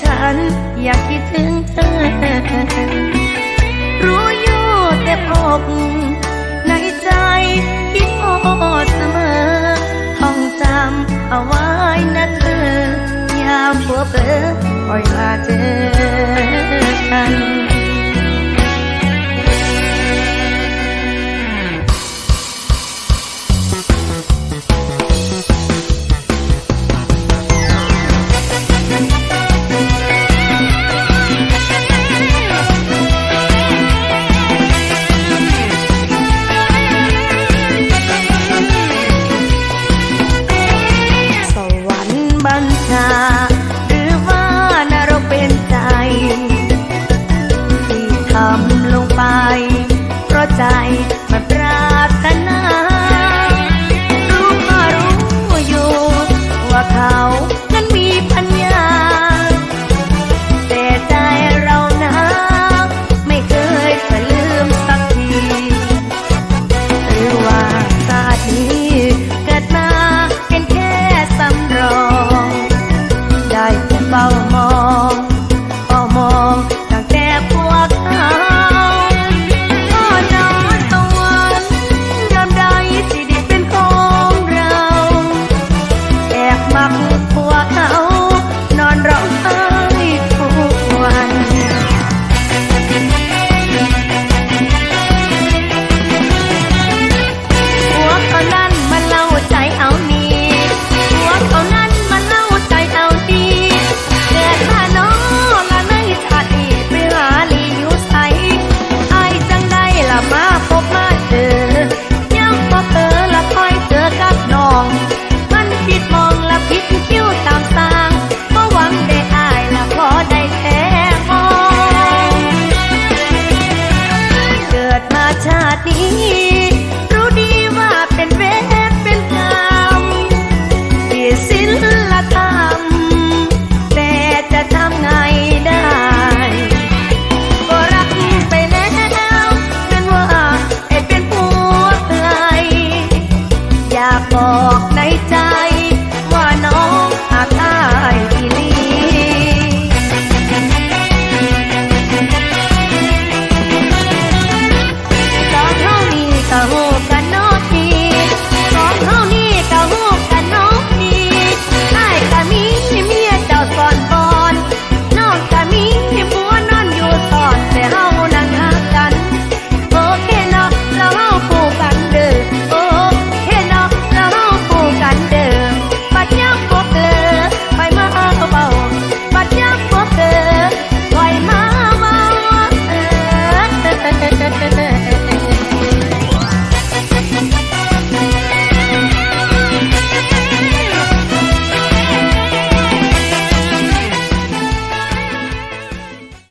ฉันอยากคิดถึงเธอ รู้อยู่แต่อกในใจคิดโอดเสมอ ท่องจำเอาไว้นะเธออย่าพัวเผลอปล่อยมาเจอ มาปรารถนารู้ก็รู้อยู่ว่าเขา